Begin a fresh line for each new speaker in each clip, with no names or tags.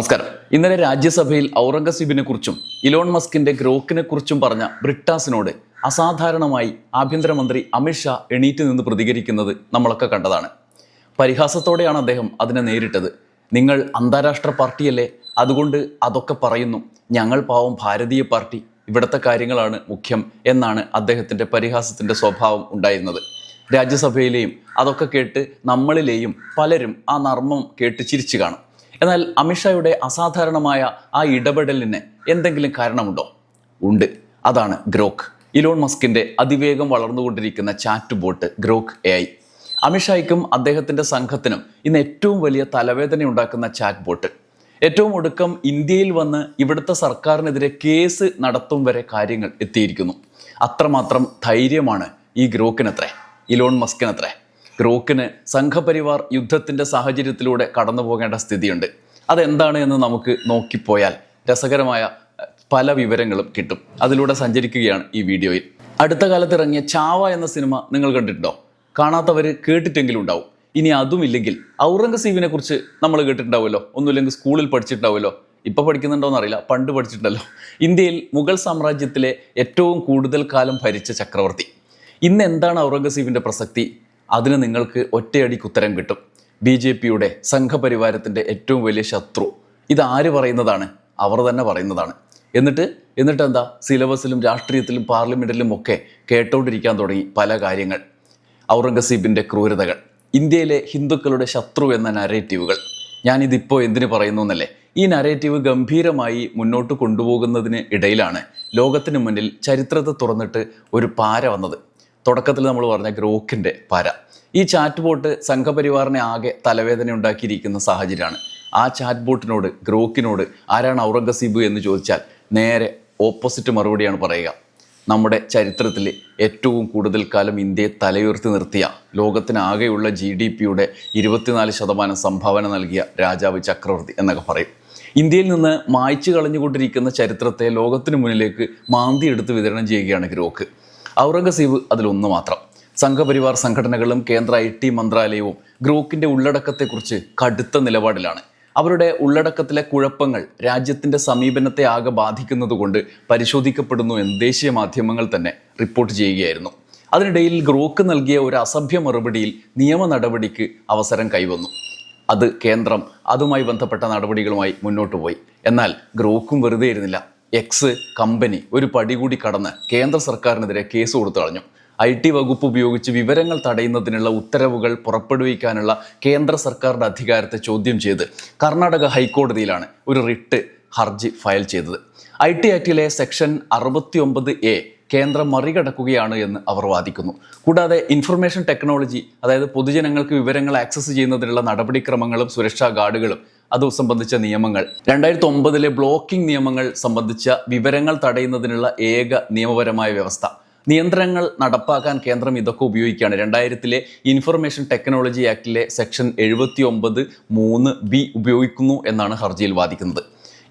നമസ്കാരം. ഇന്നലെ രാജ്യസഭയിൽ ഔറംഗസീബിനെ കുറിച്ചും ഇലോൺ മസ്കിന്റെ ഗ്രോക്കിനെ കുറിച്ചും പറഞ്ഞ ബ്രിട്ടാസിനോട് അസാധാരണമായി ആഭ്യന്തരമന്ത്രി അമിത്ഷാ എണീറ്റ് നിന്ന് പ്രതികരിക്കുന്നത് നമ്മളൊക്കെ കണ്ടതാണ്. പരിഹാസത്തോടെയാണ് അദ്ദേഹം അതിനെ നേരിട്ടത്. നിങ്ങൾ അന്താരാഷ്ട്ര പാർട്ടിയല്ലേ? അതുകൊണ്ട് അതൊക്കെ പറയുന്നു. ഞങ്ങൾ പാവം ഭാരതീയ പാർട്ടി. ഇവിടുത്തെ കാര്യങ്ങളാണ് മുഖ്യം എന്നാണ് അദ്ദേഹത്തിന്റെ പരിഹാസത്തിന്റെ സ്വഭാവം ഉണ്ടായിരുന്നത്. രാജ്യസഭയിലെയും അതൊക്കെ കേട്ട് നമ്മളിലെയും പലരും ആ നർമ്മം കേട്ട് ചിരിച്ചു കാണും. എന്നാൽ അമിത്ഷായുടെ അസാധാരണമായ ആ ഇടപെടലിന് എന്തെങ്കിലും കാരണമുണ്ടോ? ഉണ്ട്. അതാണ് ഗ്രോക്ക്. ഇലോൺ മസ്കിന്റെ അതിവേഗം വളർന്നുകൊണ്ടിരിക്കുന്ന chat bot Grok A I. അമിത്ഷായ്ക്കും അദ്ദേഹത്തിന്റെ സംഘത്തിനും ഇന്ന് ഏറ്റവും വലിയ തലവേദന ഉണ്ടാക്കുന്ന ചാറ്റ് ബോട്ട്. ഏറ്റവും ഒടുക്കം ഇന്ത്യയിൽ വന്ന് ഇവിടുത്തെ സർക്കാരിനെതിരെ കേസ് നടത്തും വരെ കാര്യങ്ങൾ എത്തിയിരിക്കുന്നു. അത്രമാത്രം ധൈര്യമാണ് ഈ ഗ്രോക്കിനത്രേ ഇലോൺ മസ്കിനത്രേ. ഗ്രോക്കിന് സംഘപരിവാർ യുദ്ധത്തിന്റെ സാഹചര്യത്തിലൂടെ കടന്നു പോകേണ്ട സ്ഥിതിയുണ്ട്. അതെന്താണ് എന്ന് നമുക്ക് നോക്കിപ്പോയാൽ രസകരമായ പല വിവരങ്ങളും കിട്ടും. അതിലൂടെ സഞ്ചരിക്കുകയാണ് ഈ വീഡിയോയിൽ. അടുത്ത കാലത്ത് ഇറങ്ങിയ ചാവ എന്ന സിനിമ നിങ്ങൾ കണ്ടിട്ടുണ്ടോ? കാണാത്തവർ കേട്ടിട്ടെങ്കിലും ഉണ്ടാവും ഇനി അതുമില്ലെങ്കിൽ ഔറംഗസീബിനെ കുറിച്ച് നമ്മൾ കേട്ടിട്ടുണ്ടാവുമല്ലോ? ഒന്നുമില്ലെങ്കിൽ സ്കൂളിൽ പഠിച്ചിട്ടുണ്ടാവുമല്ലോ? ഇപ്പോൾ പഠിക്കുന്നുണ്ടോയെന്ന് അറിയില്ല പണ്ട് പഠിച്ചിട്ടുണ്ടല്ലോ. ഇന്ത്യയിൽ മുഗൾ സാമ്രാജ്യത്തിലെ ഏറ്റവും കൂടുതൽ കാലം ഭരിച്ച ചക്രവർത്തി. ഇന്ന് എന്താണ് ഔറംഗസീബിന്റെ പ്രസക്തി? അതിന് നിങ്ങൾക്ക് ഒറ്റയടിക്ക് ഉത്തരം കിട്ടും. ബി ജെ പിയുടെ സംഘപരിവാരത്തിന്റെ ഏറ്റവും വലിയ ശത്രു. ഇത് ആര് പറയുന്നതാണ്? അവർ തന്നെ പറയുന്നതാണ്. എന്നിട്ട് എന്നിട്ട് എന്താ? സിലബസിലും രാഷ്ട്രീയത്തിലും പാർലമെന്റിലും ഒക്കെ കേട്ടോണ്ടിരിക്കാൻ തുടങ്ങി പല കാര്യങ്ങൾ. ഔറംഗസീബിന്റെ ക്രൂരതകൾ. ഇന്ത്യയിലെ ഹിന്ദുക്കളുടെ ശത്രു എന്ന നരേറ്റീവുകൾ ഞാനിതിപ്പോൾ എന്തിനു പറയുന്നു എന്നല്ലേ? ഈ നരേറ്റീവ് ഗംഭീരമായി മുന്നോട്ട് കൊണ്ടുപോകുന്നതിന് ഇടയിലാണ് ലോകത്തിന് മുന്നിൽ ചരിത്രത്തെ തുറന്നിട്ട് ഒരു പാര വന്നത്. തുടക്കത്തിൽ നമ്മൾ പറഞ്ഞ ഗ്രോക്കിന്റെ പര. ഈ ചാറ്റ് ബോട്ട് സംഘപരിവാറിനെ ആകെ തലവേദന ഉണ്ടാക്കിയിരിക്കുന്ന സാഹചര്യമാണ്. ആ ചാറ്റ് ബോട്ടിനോട് ഗ്രോക്കിനോട് ആരാണ് ഔറംഗസീബ് എന്ന് ചോദിച്ചാൽ നേരെ ഓപ്പോസിറ്റ് മറുപടിയാണ് പറയുക. നമ്മുടെ ചരിത്രത്തിൽ ഏറ്റവും കൂടുതൽ കാലം ഇന്ത്യയെ തലയുയർത്തി നിർത്തിയ ലോകത്തിനാകെയുള്ള ജി ഡി പിയുടെ ഇരുപത്തിനാല് ശതമാനം സംഭാവന നൽകിയ രാജാവ് ചക്രവർത്തി എന്നൊക്കെ പറയും. ഇന്ത്യയിൽ നിന്ന് മായ്ച്ചു കളഞ്ഞുകൊണ്ടിരിക്കുന്ന ചരിത്രത്തെ ലോകത്തിന് മുന്നിലേക്ക് മാന്തി എടുത്ത് വിതരണം ചെയ്യുകയാണ് ഗ്രോക്ക്. ഔറംഗസീബ് അതിലൊന്ന് മാത്രം. സംഘപരിവാർ സംഘടനകളും കേന്ദ്ര ഐ ടി മന്ത്രാലയവും ഗ്രൂക്കിന്റെ ഉള്ളടക്കത്തെക്കുറിച്ച് കടുത്ത നിലപാടിലാണ്. അവരുടെ ഉള്ളടക്കത്തിലെ കുഴപ്പങ്ങൾ രാജ്യത്തിന്റെ സമീപനത്തെ ആകെ ബാധിക്കുന്നതുകൊണ്ട് പരിശോധിക്കപ്പെടുന്നു എന്ന് ദേശീയ മാധ്യമങ്ങൾ തന്നെ റിപ്പോർട്ട് ചെയ്യുകയായിരുന്നു. അതിനിടയിൽ ഗ്രോക്ക് നൽകിയ ഒരു അസഭ്യ മറുപടിയിൽ നിയമ നടപടിക്ക് അവസരം കൈവന്നു. അത് കേന്ദ്രം അതുമായി ബന്ധപ്പെട്ട നടപടികളുമായി മുന്നോട്ട് പോയി. എന്നാൽ ഗ്രോക്കും വെറുതെ ഇരുന്നില്ല. എക്സ് കമ്പനി ഒരു പടി കൂടി കടന്ന് കേന്ദ്ര സർക്കാരിനെതിരെ കേസ് കൊടുത്തു കളഞ്ഞു. ഐ ടി വകുപ്പ് ഉപയോഗിച്ച് വിവരങ്ങൾ തടയുന്നതിനുള്ള ഉത്തരവുകൾ പുറപ്പെടുവിക്കാനുള്ള കേന്ദ്ര സർക്കാരിന്റെ അധികാരത്തെ ചോദ്യം ചെയ്ത് കർണാടക ഹൈക്കോടതിയിലാണ് ഒരു റിട്ട് ഹർജി ഫയൽ ചെയ്തത്. ഐ ടി ആക്ടിലെ സെക്ഷൻ അറുപത്തി ഒമ്പത് എ കേന്ദ്രം മറികടക്കുകയാണ് എന്ന് അവർ വാദിക്കുന്നു. കൂടാതെ ഇൻഫർമേഷൻ ടെക്നോളജി അതായത് പൊതുജനങ്ങൾക്ക് വിവരങ്ങൾ ആക്സസ് ചെയ്യുന്നതിനുള്ള നടപടിക്രമങ്ങളും സുരക്ഷാ ഗാർഡുകളും അത് സംബന്ധിച്ച നിയമങ്ങൾ. രണ്ടായിരത്തി ഒമ്പതിലെ ബ്ലോക്കിംഗ് നിയമങ്ങൾ സംബന്ധിച്ച വിവരങ്ങൾ തടയുന്നതിനുള്ള ഏക നിയമപരമായ വ്യവസ്ഥ. നിയന്ത്രണങ്ങൾ നടപ്പാക്കാൻ കേന്ദ്രം ഇതൊക്കെ ഉപയോഗിക്കുകയാണ്. രണ്ടായിരത്തിലെ ഇൻഫർമേഷൻ ടെക്നോളജി ആക്ടിലെ സെക്ഷൻ എഴുപത്തി ഒമ്പത് മൂന്ന് ബി ഉപയോഗിക്കുന്നു എന്നാണ് ഹർജിയിൽ വാദിക്കുന്നത്.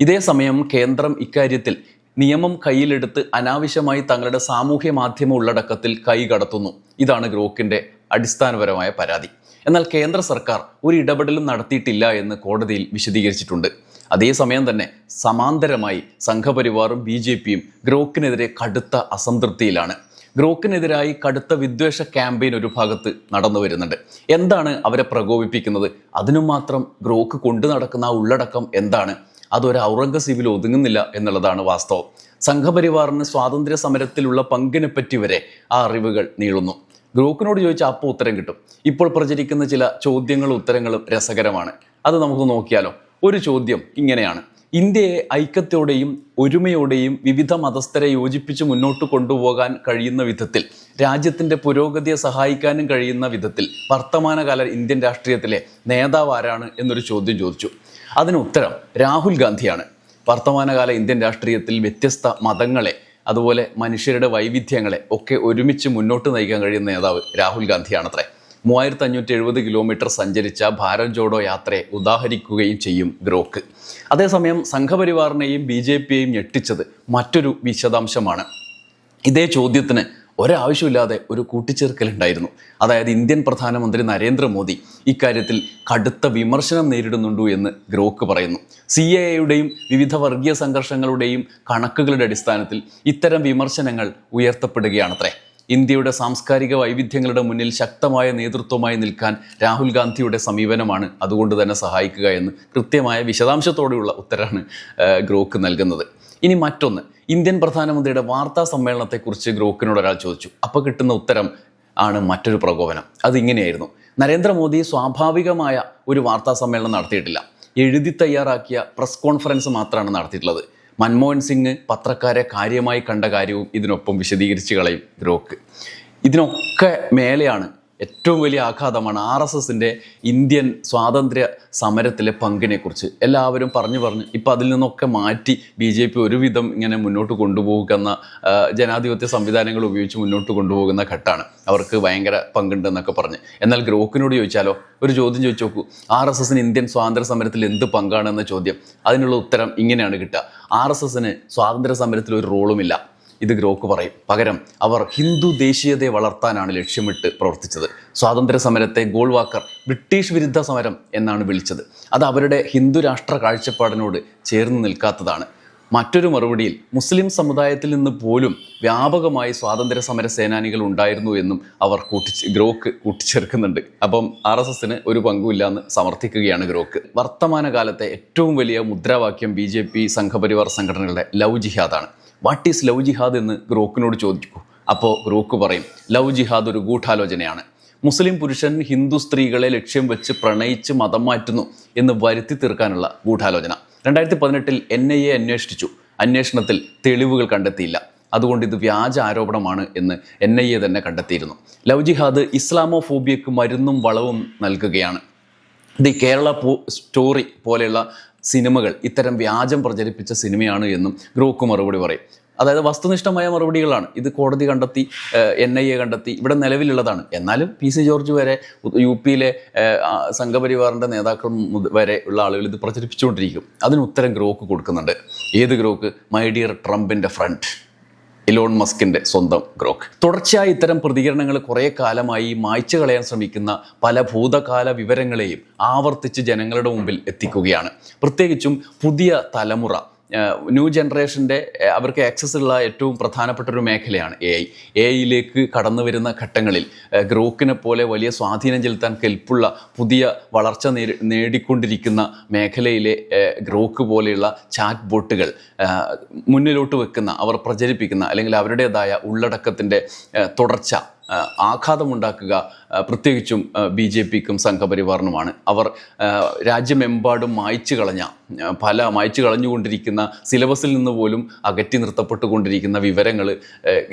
ഇതേ സമയം കേന്ദ്രം ഇക്കാര്യത്തിൽ നിയമം കയ്യിലെടുത്ത് അനാവശ്യമായി തങ്ങളുടെ സാമൂഹ്യ മാധ്യമ ഉള്ളടക്കത്തിൽ കൈ കടത്തുന്നു. ഇതാണ് ഗ്രോക്കിന്റെ അടിസ്ഥാനപരമായ പരാതി. എന്നാൽ കേന്ദ്ര സർക്കാർ ഒരു ഇടപെടലും നടത്തിയിട്ടില്ല എന്ന് കോടതിയിൽ വിശദീകരിച്ചിട്ടുണ്ട്. അതേസമയം തന്നെ സമാന്തരമായി സംഘപരിവാറും ബി ജെ പിയും ഗ്രോക്കിനെതിരെ കടുത്ത അസംതൃപ്തിയിലാണ്. ഗ്രോക്കിനെതിരായി കടുത്ത വിദ്വേഷ ക്യാമ്പയിൻ ഒരു ഭാഗത്ത് നടന്നു വരുന്നുണ്ട്. എന്താണ് അവരെ പ്രകോപിപ്പിക്കുന്നത്? അതിനു മാത്രം ഗ്രോക്ക് കൊണ്ടു നടക്കുന്ന ആ ഉള്ളടക്കം എന്താണ്? അതൊരു ഔറംഗസീബിൽ ഒതുങ്ങുന്നില്ല എന്നുള്ളതാണ് വാസ്തവം. സംഘപരിവാറിന് സ്വാതന്ത്ര്യ സമരത്തിലുള്ള പങ്കിനെപ്പറ്റി വരെ ആ അറിവുകൾ നീളുന്നു. ഗ്രോക്കിനോട് ചോദിച്ചാൽ അപ്പോൾ ഉത്തരം കിട്ടും. ഇപ്പോൾ പ്രചരിക്കുന്ന ചില ചോദ്യങ്ങളും ഉത്തരങ്ങളും രസകരമാണ്. അത് നമുക്ക് നോക്കിയാലോ? ഒരു ചോദ്യം ഇങ്ങനെയാണ്. ഇന്ത്യയെ ഐക്യത്തോടെയും ഒരുമയോടെയും വിവിധ മതസ്ഥരെ യോജിപ്പിച്ച് മുന്നോട്ട് കൊണ്ടുപോകാൻ കഴിയുന്ന വിധത്തിൽ രാജ്യത്തിന്റെ പുരോഗതിയെ സഹായിക്കാനും കഴിയുന്ന വിധത്തിൽ വർത്തമാനകാല ഇന്ത്യൻ രാഷ്ട്രീയത്തിലെ നേതാവ് ആരാണ് എന്നൊരു ചോദ്യം ചോദിച്ചു. അതിന് ഉത്തരം രാഹുൽ ഗാന്ധിയാണ്. വർത്തമാനകാല ഇന്ത്യൻ രാഷ്ട്രീയത്തിൽ വ്യത്യസ്ത മതങ്ങളെ അതുപോലെ മനുഷ്യരുടെ വൈവിധ്യങ്ങളെ ഒക്കെ ഒരുമിച്ച് മുന്നോട്ട് നയിക്കാൻ കഴിയുന്ന നേതാവ് രാഹുൽ ഗാന്ധിയാണത്രേ. മൂവായിരത്തി അഞ്ഞൂറ്റി എഴുപത് കിലോമീറ്റർ സഞ്ചരിച്ച ഭാരത് ജോഡോ യാത്രയെ ഉദാഹരിക്കുകയും ചെയ്യും ഗ്രോക്ക്. അതേസമയം സംഘപരിവാറിനെയും ബി ജെ പിയെയും ഞെട്ടിച്ചത് മറ്റൊരു വിശദാംശമാണ്. ഇതേ ചോദ്യത്തിന് ഒരാവശ്യമില്ലാതെ ഒരു കൂട്ടിച്ചേർക്കലുണ്ടായിരുന്നു. അതായത് ഇന്ത്യൻ പ്രധാനമന്ത്രി നരേന്ദ്രമോദി ഇക്കാര്യത്തിൽ കടുത്ത വിമർശനം നേരിടുന്നുണ്ടു എന്ന് ഗ്രോക്ക് പറയുന്നു. സി എ എയുടെയും വിവിധ വർഗീയ സംഘർഷങ്ങളുടെയും കണക്കുകളുടെ അടിസ്ഥാനത്തിൽ ഇത്തരം വിമർശനങ്ങൾ ഉയർത്തപ്പെടുകയാണത്രേ. ഇന്ത്യയുടെ സാംസ്കാരിക വൈവിധ്യങ്ങളുടെ മുന്നിൽ ശക്തമായ നേതൃത്വമായി നിൽക്കാൻ രാഹുൽ ഗാന്ധിയുടെ സമീപനമാണ് അതുകൊണ്ട് തന്നെ സഹായിക്കുക എന്ന് കൃത്യമായ വിശദാംശത്തോടെയുള്ള ഉത്തരമാണ് ഗ്രോക്ക് നൽകുന്നത്. ഇനി മറ്റൊന്ന്. ഇന്ത്യൻ പ്രധാനമന്ത്രിയുടെ വാർത്താ സമ്മേളനത്തെക്കുറിച്ച് ഗ്രോക്കിനോട് ഒരാൾ ചോദിച്ചു. അപ്പോൾ കിട്ടുന്ന ഉത്തരം ആണ് മറ്റൊരു പ്രകോപനം. അതിങ്ങനെയായിരുന്നു നരേന്ദ്രമോദി സ്വാഭാവികമായ ഒരു വാർത്താ സമ്മേളനം നടത്തിയിട്ടില്ല. എഴുതി തയ്യാറാക്കിയ പ്രസ് കോൺഫറൻസ് മാത്രമാണ് നടത്തിയിട്ടുള്ളത്. മൻമോഹൻ സിംഗ് പത്രക്കാരെ കാര്യമായി കണ്ട കാര്യവും ഇതിനൊപ്പം വിശദീകരിച്ച് കളയും ഗ്രോക്ക്. ഇതിനൊക്കെ മേലെയാണ് ഏറ്റവും വലിയ ആഘാതമാണ് ആർ എസ് എസിന്റെ ഇന്ത്യൻ സ്വാതന്ത്ര്യ സമരത്തിലെ പങ്കിനെക്കുറിച്ച്. എല്ലാവരും പറഞ്ഞു പറഞ്ഞു ഇപ്പം അതിൽ നിന്നൊക്കെ മാറ്റി ബി ജെ പി ഒരുവിധം ഇങ്ങനെ മുന്നോട്ട് കൊണ്ടുപോകുന്ന ജനാധിപത്യ സംവിധാനങ്ങൾ ഉപയോഗിച്ച് മുന്നോട്ട് കൊണ്ടുപോകുന്ന ഘട്ടമാണ് അവർക്ക് ഭയങ്കര പങ്കുണ്ടെന്നൊക്കെ പറഞ്ഞ്. എന്നാൽ ഗ്രോക്കിനോട് ചോദിച്ചാലോ ഒരു ചോദ്യം ചോദിച്ചു നോക്കൂ ആർ എസ് എസിന് ഇന്ത്യൻ സ്വാതന്ത്ര്യ സമരത്തിൽ എന്ത് പങ്കാണെന്ന ചോദ്യം. അതിനുള്ള ഉത്തരം ഇങ്ങനെയാണ് കിട്ടുക. ആർ എസ് എസിന് സ്വാതന്ത്ര്യ സമരത്തിൽ ഒരു റോളുമില്ല. ഇത് ഗ്രോക്ക് പറയും. പകരം അവർ ഹിന്ദു ദേശീയതയെ വളർത്താനാണ് ലക്ഷ്യമിട്ട് പ്രവർത്തിച്ചത്. സ്വാതന്ത്ര്യ സമരത്തെ ഗോൾവാക്കർ ബ്രിട്ടീഷ് വിരുദ്ധ സമരം എന്നാണ് വിളിച്ചത്. അത് അവരുടെ ഹിന്ദു രാഷ്ട്ര കാഴ്ചപ്പാടിനോട് ചേർന്ന് നിൽക്കാത്തതാണ്. മറ്റൊരു മറുപടിയിൽ മുസ്ലിം സമുദായത്തിൽ നിന്ന് പോലും വ്യാപകമായി സ്വാതന്ത്ര്യ സമര സേനാനികൾ ഉണ്ടായിരുന്നു എന്നും അവർ കൂട്ടി ഗ്രോക്ക് കൂട്ടിച്ചേർക്കുന്നുണ്ട്. അപ്പം ആർ എസ് എസിന് ഒരു പങ്കുമില്ല എന്ന് സമർത്ഥിക്കുകയാണ് ഗ്രോക്ക്. വർത്തമാനകാലത്തെ ഏറ്റവും വലിയ മുദ്രാവാക്യം ബി ജെ പി സംഘപരിവാർ സംഘടനകളുടെ ലവ് ജിഹാദാണ്. വാട്ട് ഈസ് ലവ് ജിഹാദ് എന്ന് ഗ്രോക്കിനോട് ചോദിക്കൂ. അപ്പോൾ ഗ്രോക്ക് പറയും ലവ് ജിഹാദ് ഒരു ഗൂഢാലോചനയാണ്. മുസ്ലിം പുരുഷൻ ഹിന്ദു സ്ത്രീകളെ ലക്ഷ്യം വെച്ച് പ്രണയിച്ച് മതം മാറ്റുന്നു എന്ന് വരുത്തി തീർക്കാനുള്ള ഗൂഢാലോചന. രണ്ടായിരത്തി പതിനെട്ടിൽ എൻ ഐ എ അന്വേഷിച്ചു. അന്വേഷണത്തിൽ തെളിവുകൾ കണ്ടെത്തിയില്ല. അതുകൊണ്ട് ഇത് വ്യാജ ആരോപണമാണ് എന്ന് എൻ ഐ എ തന്നെ കണ്ടെത്തിയിരുന്നു. ലവ് ജിഹാദ് ഇസ്ലാമോ ഫോബിയക്ക് മരുന്നും വളവും നൽകുകയാണ്. ദി കേരള സ്റ്റോറി പോലെയുള്ള സിനിമകൾ ഇത്തരം വ്യാജം പ്രചരിപ്പിച്ച സിനിമയാണ് എന്നും ഗ്രൂക്ക് മറുപടി പറയും. അതായത് വസ്തുനിഷ്ഠമായ മറുപടികളാണ്. ഇത് കോടതി കണ്ടെത്തി എൻ ഐ എ കണ്ടെത്തി ഇവിടെ നിലവിലുള്ളതാണ്. എന്നാലും പി സി ജോർജ് വരെ യു പിയിലെ സംഘപരിവാറിന്റെ നേതാക്കൾ വരെ ഉള്ള ആളുകൾ ഇത് പ്രചരിപ്പിച്ചുകൊണ്ടിരിക്കും. അതിന് ഉത്തരം ഗ്രോക്ക് കൊടുക്കുന്നുണ്ട്. ഏത് ഗ്രോക്ക്? മൈ ഡിയർ ട്രംപിന്റെ ഫ്രണ്ട്. ഇലോൺ മസ്കിന്റെ സ്വന്തം ഗ്രോക്ക്. തുടർച്ചയായി ഇത്തരം പ്രതികരണങ്ങൾ കുറേ കാലമായി മായ്ച്ചു കളയാൻ ശ്രമിക്കുന്ന പല ഭൂതകാല വിവരങ്ങളെയും ആവർത്തിച്ച് ജനങ്ങളുടെ മുമ്പിൽ എത്തിക്കുകയാണ്. പ്രത്യേകിച്ചും പുതിയ തലമുറ ന്യൂ ജനറേഷന്റെ അവർക്ക് ആക്സസ് ഉള്ള ഏറ്റവും പ്രധാനപ്പെട്ട ഒരു മേഖലയാണ് എ ഐ എ ഐയിലേക്ക് കടന്നു വരുന്ന ഘട്ടങ്ങളിൽ ഗ്രോക്കിനെ പോലെ വലിയ സ്വാധീനം ചെലുത്താൻ കെൽപ്പുള്ള പുതിയ വളർച്ച നേടി നേടിക്കൊണ്ടിരിക്കുന്ന മേഖലയിലെ ഗ്രോക്ക് പോലെയുള്ള ചാറ്റ് ബോട്ടുകൾ മുന്നിലോട്ട് വെക്കുന്ന അവർ പ്രചരിപ്പിക്കുന്ന അല്ലെങ്കിൽ അവരുടേതായ ഉള്ളടക്കത്തിന്റെ തുടർച്ച ആഘാതമുണ്ടാക്കുക പ്രത്യേകിച്ചും ബി ജെ പിക്കും സംഘപരിവാറിനുമാണ്. അവർ രാജ്യമെമ്പാടും മായ്ച്ചു കളഞ്ഞ പല മായ്ച്ചു കളഞ്ഞുകൊണ്ടിരിക്കുന്ന സിലബസിൽ നിന്ന് പോലും അകറ്റി നിർത്തപ്പെട്ടുകൊണ്ടിരിക്കുന്ന വിവരങ്ങൾ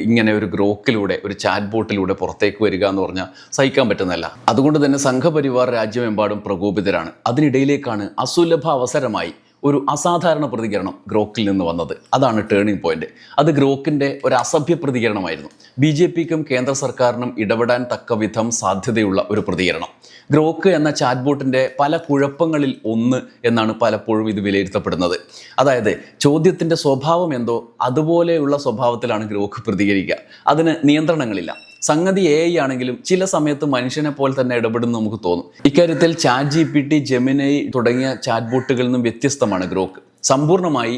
ഇങ്ങനെ ഒരു ഗ്രോക്കിലൂടെ ഒരു ചാറ്റ് ബോട്ടിലൂടെ പുറത്തേക്ക് വരിക എന്ന് പറഞ്ഞാൽ സഹിക്കാൻ പറ്റുന്നതല്ല. അതുകൊണ്ട് തന്നെ സംഘപരിവാർ രാജ്യമെമ്പാടും പ്രകോപിതരാണ്. അതിനിടയിലേക്കാണ് അസുലഭ അവസരമായി ഒരു അസാധാരണ പ്രതികരണം ഗ്രോക്കിൽ നിന്ന് വന്നത്. അതാണ് ടേണിംഗ് പോയിന്റ് അത് ഗ്രോക്കിന്റെ ഒരു അസഭ്യ പ്രതികരണമായിരുന്നു. ബി ജെ പിക്കും കേന്ദ്ര സർക്കാരിനും ഇടപെടാൻ തക്ക വിധം സാധ്യതയുള്ള ഒരു പ്രതികരണം. ഗ്രോക്ക് എന്ന ചാറ്റ് ബോട്ടിന്റെ പല കുഴപ്പങ്ങളിൽ ഒന്ന് എന്നാണ് പലപ്പോഴും ഇത് വിലയിരുത്തപ്പെടുന്നത്. അതായത് ചോദ്യത്തിന്റെ സ്വഭാവം എന്തോ അതുപോലെയുള്ള സ്വഭാവത്തിലാണ് ഗ്രോക്ക് പ്രതികരിക്കുക. അതിന് നിയന്ത്രണങ്ങളില്ല. സംഗതി എ ഐ ആണെങ്കിലും ചില സമയത്ത് മനുഷ്യനെ പോലെ തന്നെ ഇടപെടുന്നു നമുക്ക് തോന്നും. ഇക്കാര്യത്തിൽ chat G P T Gemini തുടങ്ങിയ ചാറ്റ് ബോട്ടുകളിൽ നിന്നും വ്യത്യസ്തമാണ് ഗ്രോക്ക്. സമ്പൂർണമായി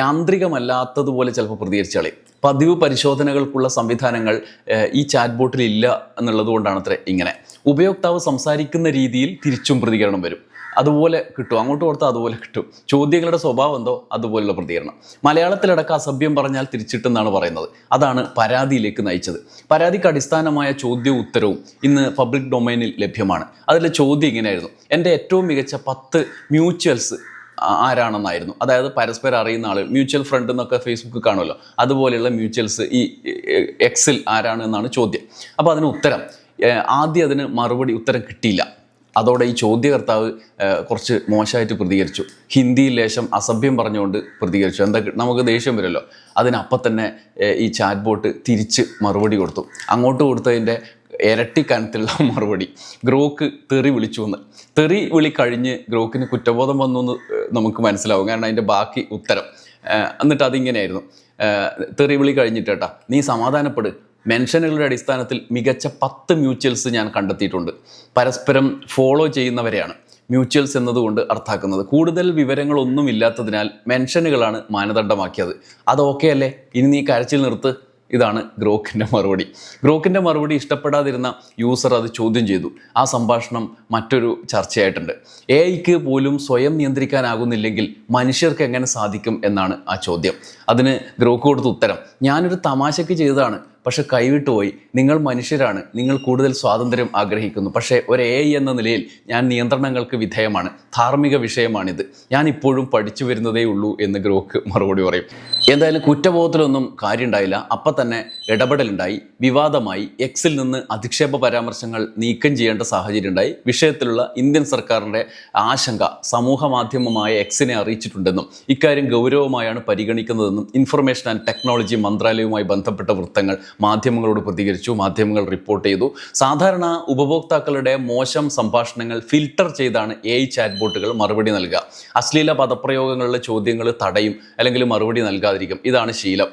യാന്ത്രികമല്ലാത്തതുപോലെ ചിലപ്പോൾ പ്രതികരിച്ചാളെ പതിവ് പരിശോധനകൾക്കുള്ള സംവിധാനങ്ങൾ ഈ ചാറ്റ് ബോട്ടിൽ ഇല്ല എന്നുള്ളത് കൊണ്ടാണ് അത്ര ഇങ്ങനെ. ഉപയോക്താവ് സംസാരിക്കുന്ന രീതിയിൽ തിരിച്ചും പ്രതികരണം വരും. അതുപോലെ കിട്ടും. അങ്ങോട്ട് കൊടുത്താൽ അതുപോലെ കിട്ടും. ചോദ്യങ്ങളുടെ സ്വഭാവം എന്തോ അതുപോലുള്ള പ്രതികരണം. മലയാളത്തിലടക്കം അസഭ്യം പറഞ്ഞാൽ തിരിച്ചിട്ടെന്നാണ് പറയുന്നത്. അതാണ് പരാതിയിലേക്ക് നയിച്ചത്. പരാതിക്ക് അടിസ്ഥാനമായ ചോദ്യവും ഉത്തരവും ഇന്ന് പബ്ലിക് ഡൊമൈനിൽ ലഭ്യമാണ്. അതിലെ ചോദ്യം ഇങ്ങനെയായിരുന്നു. എന്റെ ഏറ്റവും മികച്ച പത്ത് മ്യൂച്വൽസ് ആരാണെന്നായിരുന്നു. അതായത് പരസ്പരം അറിയുന്ന ആൾ മ്യൂച്വൽ ഫ്രണ്ട് എന്നൊക്കെ ഫേസ്ബുക്ക് കാണുമല്ലോ. അതുപോലെയുള്ള മ്യൂച്വൽസ് ഈ എക്സിൽ ആരാണ് എന്നാണ് ചോദ്യം. അപ്പോൾ അതിന് ഉത്തരം. ആദ്യം അതിന് മറുപടി ഉത്തരം കിട്ടിയില്ല. അതോടെ ഈ ചോദ്യകർത്താവ് കുറച്ച് മോശമായിട്ട് പ്രതികരിച്ചു. ഹിന്ദിയിൽ ലേശം അസഭ്യം പറഞ്ഞുകൊണ്ട് പ്രതികരിച്ചു. എന്താ നമുക്ക് ദേഷ്യം വരുമല്ലോ. അതിനപ്പം തന്നെ ഈ ചാറ്റ് ബോട്ട് തിരിച്ച് മറുപടി കൊടുത്തു. അങ്ങോട്ട് കൊടുത്തതിന്റെ ഇരട്ടി കനത്തിലുള്ള മറുപടി. ഗ്രോക്ക് തെറി വിളിച്ചു എന്ന്. തെറി വിളി കഴിഞ്ഞ് ഗ്രോക്കിന് കുറ്റബോധം വന്നു എന്ന് നമുക്ക് മനസ്സിലാവും. കാരണം അതിന്റെ ബാക്കി ഉത്തരം. എന്നിട്ട് അതിങ്ങനെയായിരുന്നു. തെറി വിളി കഴിഞ്ഞിട്ട് കേട്ടാ നീ സമാധാനപ്പെട്. മെൻഷനുകളുടെ അടിസ്ഥാനത്തിൽ മികച്ച പത്ത് മ്യൂച്വൽസ് ഞാൻ കണ്ടെത്തിയിട്ടുണ്ട്. പരസ്പരം ഫോളോ ചെയ്യുന്നവരെയാണ് മ്യൂച്വൽസ് എന്നതുകൊണ്ട് അർത്ഥാക്കുന്നത് കൂടുതൽ വിവരങ്ങളൊന്നും ഇല്ലാത്തതിനാൽ മെൻഷനുകളാണ് മാനദണ്ഡമാക്കിയത്. അത് ഓക്കെ അല്ലേ? ഇനി നീ കരച്ചിൽ നിർത്ത്. ഇതാണ് ഗ്രോക്കിന്റെ മറുപടി. ഗ്രോക്കിന്റെ മറുപടി ഇഷ്ടപ്പെടാതിരുന്ന യൂസർ അത് ചോദ്യം ചെയ്തു. ആ സംഭാഷണം മറ്റൊരു ചർച്ചയായിട്ടുണ്ട്. എ ഐക്ക് പോലും സ്വയം നിയന്ത്രിക്കാനാകുന്നില്ലെങ്കിൽ മനുഷ്യർക്ക് എങ്ങനെ സാധിക്കും എന്നാണ് ആ ചോദ്യം. അതിന് ഗ്രോക്ക് കൊടുത്ത ഉത്തരം ഞാനൊരു തമാശയ്ക്ക് ചെയ്തതാണ്. പക്ഷെ കൈവിട്ടു പോയി. നിങ്ങൾ മനുഷ്യരാണ്. നിങ്ങൾ കൂടുതൽ സ്വാതന്ത്ര്യം ആഗ്രഹിക്കുന്നു. പക്ഷേ ഒരു എ എന്ന നിലയിൽ ഞാൻ നിയന്ത്രണങ്ങൾക്ക് വിധേയമാണ്. ധാർമ്മിക വിഷയമാണിത്. ഞാൻ ഇപ്പോഴും പഠിച്ചു വരുന്നതേ ഉള്ളൂ എന്ന് ഗ്രോക്ക് മറുപടി പറയും. എന്തായാലും കുറ്റബോധത്തിലൊന്നും കാര്യമുണ്ടായില്ല. അപ്പം തന്നെ ഇടപെടലുണ്ടായി. വിവാദമായി. എക്സിൽ നിന്ന് അധിക്ഷേപ പരാമർശങ്ങൾ നീക്കം ചെയ്യേണ്ട സാഹചര്യം ഉണ്ടായി വിഷയത്തിലുള്ള ഇന്ത്യൻ സർക്കാരിന്റെ ആശങ്ക സമൂഹ മാധ്യമമായ എക്സിനെ അറിയിച്ചിട്ടുണ്ടെന്നും ഇക്കാര്യം ഗൗരവമായാണ് പരിഗണിക്കുന്നതെന്നും ഇൻഫർമേഷൻ ആൻഡ് ടെക്നോളജി മന്ത്രാലയവുമായി ബന്ധപ്പെട്ട വൃത്തങ്ങൾ മാധ്യമങ്ങളോട് പ്രതികരിച്ചു മാധ്യമങ്ങൾ റിപ്പോർട്ട് ചെയ്തു. സാധാരണ ഉപഭോക്താക്കളുടെ മോശം സംഭാഷണങ്ങൾ ഫിൽട്ടർ ചെയ്താണ് എ ഐ ചാറ്റ് ബോട്ടുകൾ മറുപടി നൽകുക. അശ്ലീല പദപ്രയോഗങ്ങളിലെ ചോദ്യങ്ങൾ തടയും അല്ലെങ്കിൽ മറുപടി നൽകാതിരിക്കും. ഇതാണ് ശീലം.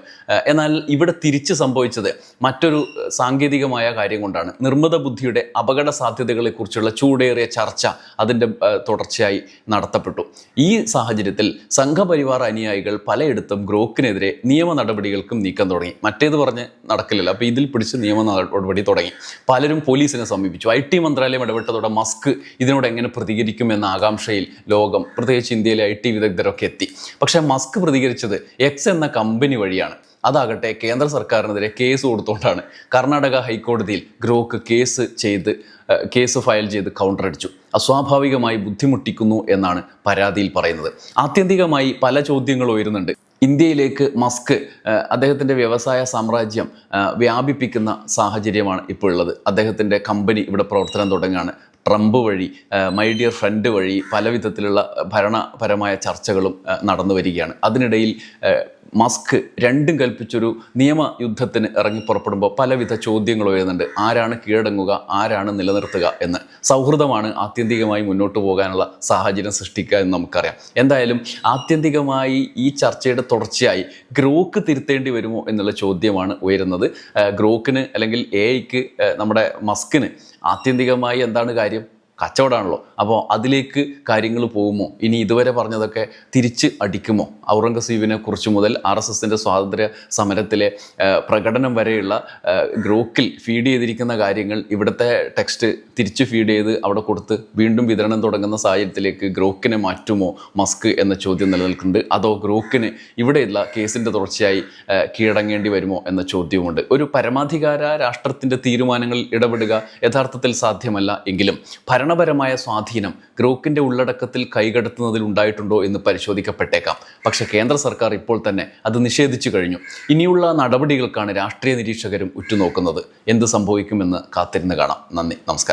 എന്നാൽ ഇവിടെ തിരിച്ച് സംഭവിച്ചത് മറ്റൊരു സാങ്കേതികമായ കാര്യം കൊണ്ടാണ്. നിർമ്മിത ബുദ്ധിയുടെ അപകട സാധ്യതകളെക്കുറിച്ചുള്ള ചൂടേറിയ ചർച്ച അതിന്റെ തുടർച്ചയായി നടത്തപ്പെട്ടു. ഈ സാഹചര്യത്തിൽ സംഘപരിവാർ അനുയായികൾ പലയിടത്തും ഗ്രോക്കിനെതിരെ നിയമ നടപടികൾക്കും നീക്കം തുടങ്ങി. മറ്റേത് പറഞ്ഞ് നടക്കില്ലല്ലോ. അപ്പോൾ ഇതിൽ പിടിച്ച് നിയമ നടപടി തുടങ്ങി. പലരും പോലീസിനെ സമീപിച്ചു. ഐ ടി മന്ത്രാലയം ഇടപെട്ടതോടെ മസ്ക് ഇതിനോട് എങ്ങനെ പ്രതികരിക്കും എന്ന ആകാംക്ഷയിൽ ലോകം പ്രത്യേകിച്ച് ഇന്ത്യയിലെ ഐ ടി വിദഗ്ധരൊക്കെ എത്തി. പക്ഷേ മസ്ക് പ്രതികരിച്ചത് എക്സ് എന്ന കമ്പനി വഴിയാണ്. അതാകട്ടെ കേന്ദ്ര സർക്കാരിനെതിരെ കേസ് കൊടുത്തുകൊണ്ടാണ് കർണാടക ഹൈക്കോടതിയിൽ ഗ്രോക്ക് കേസ് ചെയ്ത് കേസ് ഫയൽ ചെയ്ത് കൗണ്ടർ അടിച്ചു. അസ്വാഭാവികമായി ബുദ്ധിമുട്ടിക്കുന്നു എന്നാണ് പരാതിയിൽ പറയുന്നത്. ആത്യന്തികമായി പല ചോദ്യങ്ങളും ഉയരുന്നുണ്ട്. ഇന്ത്യയിലേക്ക് മസ്ക് അദ്ദേഹത്തിന്റെ വ്യവസായ സാമ്രാജ്യം വ്യാപിപ്പിക്കുന്ന സാഹചര്യമാണ് ഇപ്പോൾ ഉള്ളത് അദ്ദേഹത്തിന്റെ കമ്പനി ഇവിടെ പ്രവർത്തനം തുടങ്ങുകയാണ് ട്രംപ് വഴി മൈ ഡിയർ ഫ്രണ്ട് വഴി പല വിധത്തിലുള്ള ഭരണപരമായ ചർച്ചകളും നടന്നു വരികയാണ് അതിനിടയിൽ മസ്ക് രണ്ടും കൽപ്പിച്ചൊരു നിയമ യുദ്ധത്തിന് ഇറങ്ങി പുറപ്പെടുമ്പോൾ പലവിധ ചോദ്യങ്ങൾ ഉയരുന്നുണ്ട്. ആരാണ് കീഴടങ്ങുക ആരാണ് നിലനിർത്തുക എന്ന്. സൗഹൃദമാണ് ആത്യന്തികമായി മുന്നോട്ട് പോകാനുള്ള സാഹചര്യം സൃഷ്ടിക്കുക എന്ന് നമുക്കറിയാം. എന്തായാലും ആത്യന്തികമായി ഈ ചർച്ചയുടെ തുടർച്ചയായി ഗ്രോക്ക് തിരുത്തേണ്ടി വരുമോ എന്നുള്ള ചോദ്യമാണ് ഉയരുന്നത്. ഗ്രോക്കിന് അല്ലെങ്കിൽ എ ഐക്ക് നമ്മുടെ മസ്കിന് ആത്യന്തികമായി എന്താണ് കാര്യം? കച്ചവടമാണല്ലോ അപ്പോൾ അതിലേക്ക് കാര്യങ്ങൾ പോകുമോ? ഇനി ഇതുവരെ പറഞ്ഞതൊക്കെ തിരിച്ച് അടിക്കുമോ? ഔറംഗസീബിനെ കുറിച്ച് മുതൽ ആർ എസ് എസിന്റെ സ്വാതന്ത്ര്യ സമരത്തിലെ പ്രകടനം വരെയുള്ള ഗ്രോക്കിൽ ഫീഡ് ചെയ്തിരിക്കുന്ന കാര്യങ്ങൾ ഇവിടുത്തെ ടെക്സ്റ്റ് തിരിച്ച് ഫീഡ് ചെയ്ത് അവിടെ കൊടുത്ത് വീണ്ടും വിതരണം തുടങ്ങുന്ന സാഹചര്യത്തിലേക്ക് ഗ്രോക്കിനെ മാറ്റുമോ? മസ്ക് എന്ന ചോദ്യം നിലനിൽക്കുന്നുണ്ട്. അതോ ഗ്രോക്കിന് ഇവിടെയുള്ള കേസിന്റെ തുടർച്ചയായി കീഴടങ്ങേണ്ടി വരുമോ എന്ന ചോദ്യവുമുണ്ട്. ഒരു പരമാധികാര രാഷ്ട്രത്തിന്റെ തീരുമാനങ്ങളിൽ ഇടപെടുക യഥാർത്ഥത്തിൽ സാധ്യമല്ല എങ്കിലും ഭരണപരമായ സ്വാധീനം ഗ്രൂക്കിന്റെ ഉള്ളടക്കത്തിൽ കൈകടത്തുന്നതിൽ ഉണ്ടായിട്ടുണ്ടോ എന്ന് പരിശോധിക്കപ്പെട്ടേക്കാം. പക്ഷേ കേന്ദ്ര സർക്കാർ ഇപ്പോൾ തന്നെ അത് നിഷേധിച്ചു കഴിഞ്ഞു. ഇനിയുള്ള നടപടികൾക്കാണ് രാഷ്ട്രീയ നിരീക്ഷകരും ഉറ്റുനോക്കുന്നത്. എന്ത് സംഭവിക്കുമെന്ന് കാത്തിരുന്ന് കാണാം. നന്ദി. നമസ്കാരം.